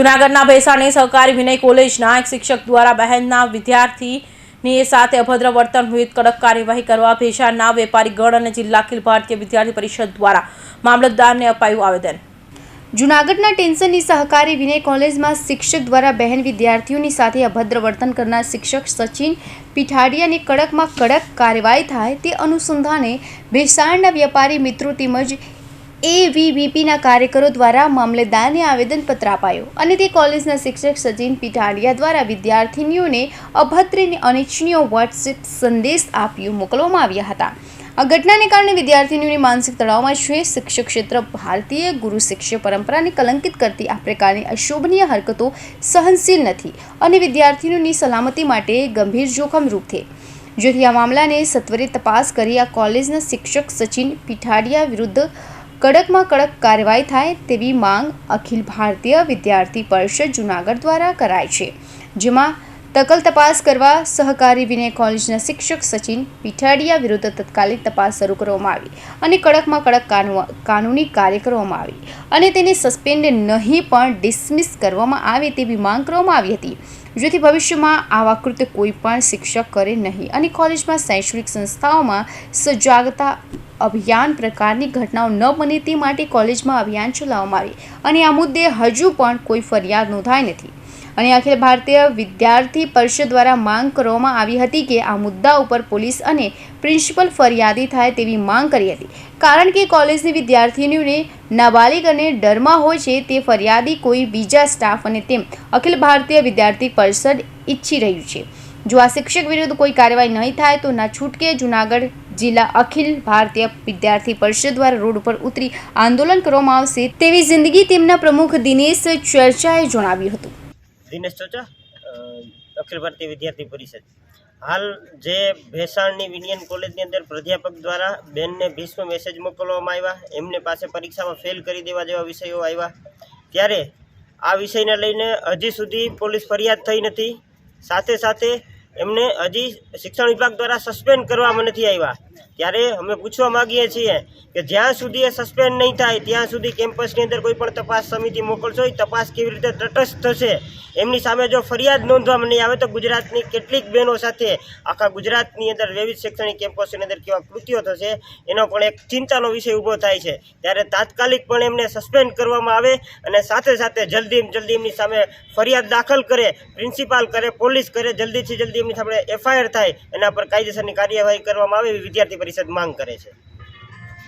જૂનાગઢના ભેસાણી સહકારી વિનય કોલેજના એક શિક્ષક દ્વારા બહેનના વિદ્યાર્થીની સાથે અભદ્ર વર્તન વિરુદ્ધ કડક કાર્યવાહી કરવા ભેસાણના વેપારી ગણ અને જિલ્લા અખિલ ભારતીય વિદ્યાર્થી પરિષદ દ્વારા મામલતદારને અપાયું આવેદન. જૂનાગઢના ટેન્શનની સહકારી વિનય કોલેજમાં શિક્ષક દ્વારા બહેન વિદ્યાર્થીઓની સાથે અભદ્ર વર્તન કરનાર શિક્ષક સચિન પીઠાડિયાની કડકમાં કડક કાર્યવાહી થાય તે અનુસંધાને ભેસાણના વેપારી મિત્રો તેમજ એવીવીપીના કાર્યકરો દ્વારા મામલેદારને આવેદનપત્ર અપાયું અને તે કોલેજના શિક્ષક સચિન પીઠાડિયા દ્વારા વિદ્યાર્થીનીઓને અભદ્ર અને અનિચ્છનીય વોટ્સએપ સંદેશ આપ્યું મોકલવામાં આવ્યા હતા. આ ઘટનાને કારણે વિદ્યાર્થીનીઓની માનસિક તણાવમાં છે શિક્ષક ક્ષેત્ર ભારતીય ગુરુ શિક્ષક પરંપરાને કલંકિત કરતી આ પ્રકારની અશોભનીય હરકતો સહનશીલ નથી અને વિદ્યાર્થીઓની સલામતી માટે ગંભીર જોખમરૂપ છે. જેથી આ મામલાને સત્વરે તપાસ કરી આ કોલેજના શિક્ષક સચિન પીઠાડિયા વિરુદ્ધ કડકમાં કડક કાર્યવાહી થાય તેવી માંગ અખિલ ભારતીય વિદ્યાર્થી પરિષદ જૂનાગઢ દ્વારા કરાય છે, જેમાં તકલ તપાસ કરવા સહકારી વિનય કોલેજના શિક્ષક સચિન પીઠાડિયા વિરુદ્ધ તત્કાલિક તપાસ શરૂ કરવામાં આવી અને કડકમાં કડક કાનૂ, કાનૂની કાર્ય કરવામાં આવી અને તેને સસ્પેન્ડ નહીં પણ ડિસમિસ કરવામાં આવે તેવી માંગ કરવામાં આવી હતી. જેથી ભવિષ્યમાં આવા કૃત્ય કોઈ પણ શિક્ષક કરે નહીં અને કોલેજમાં શૈક્ષણિક સંસ્થાઓમાં સજાગતા અભિયાન પ્રકારની ઘટનાઓ ન બને તે માટે કોલેજમાં અભિયાન ચલાવવામાં આવી અને આ મુદ્દે હજુ પણ કોઈ ફરિયાદ નોંધાઈ નથી. અને અખિલ ભારતીય વિદ્યાર્થી પરિષદ દ્વારા માંગ કરવામાં આવી હતી કે આ મુદ્દા ઉપર પોલીસ અને પ્રિન્સિપલ ફરિયાદી થાય તેવી માંગ કરી હતી. કારણ કે કોલેજની વિદ્યાર્થીનીઓને નાબાલિગ અને ડરમાં હોય છે તે ફરિયાદી કોઈ બીજા સ્ટાફ અને તેમ અખિલ ભારતીય વિદ્યાર્થી પરિષદ ઈચ્છી રહ્યું છે. જો આ શિક્ષક વિરુદ્ધ કોઈ કાર્યવાહી નહીં થાય તો ના છૂટકે જૂનાગઢ જિલ્લા અખિલ ભારતીય વિદ્યાર્થી પરિષદ દ્વારા રોડ ઉપર ઉતરી આંદોલન કરવામાં આવશે તેવી જિંદગી તેમના પ્રમુખ દિનેશ ચર્ચાએ જણાવ્યું હતું. દિનેશ ચોચા અખિલ ભારતીય વિદ્યાર્થી પરિષદ. હાલ જે ભેસાણની વિનિયન કોલેજની અંદર પ્રાધ્યાપક દ્વારા બેનને ભીષ્મ મેસેજ મોકલવામાં આવ્યા, એમને પાસે પરીક્ષામાં ફેલ કરી દેવા જેવા વિષયો આવ્યા. ત્યારે આ વિષયને લઈને હજી સુધી પોલીસ ફરિયાદ થઈ નથી. સાથે સાથે એમને હજી શિક્ષણ વિભાગ દ્વારા સસ્પેન્ડ કરવામાં નથી આવ્યા. ત્યારે અમે પૂછવા માગીએ છીએ કે જ્યાં સુધી એ સસ્પેન્ડ નહીં થાય, ત્યાં સુધી કેમ્પસની અંદર કોઈ પણ તપાસ સમિતિ મોકલશો, એ તપાસ કેવી રીતે તટસ્થ થશે, એમની સામે જો ફરિયાદ નોંધવામાં નહીં આવે તો ગુજરાતની કેટલીક બહેનો સાથે આખા ગુજરાતની અંદર વિવિધ શૈક્ષણિક કેમ્પસની અંદર કેવા કૃત્યો થશે, એનો પણ એક ચિંતાનો વિષય ઊભો થાય છે. ત્યારે તાત્કાલિક પણ એમને સસ્પેન્ડ કરવામાં આવે અને સાથે સાથે જલ્દી જલ્દી એમની સામે ફરિયાદ દાખલ કરે, પ્રિન્સિપાલ કરે, પોલીસ કરે, જલ્દીથી જલ્દી એમની સામે એફઆઈઆર થાય, એના પર કાયદેસરની કાર્યવાહી કરવામાં આવે એવી વિદ્યાર્થી પરિષદ માંગ કરે છે.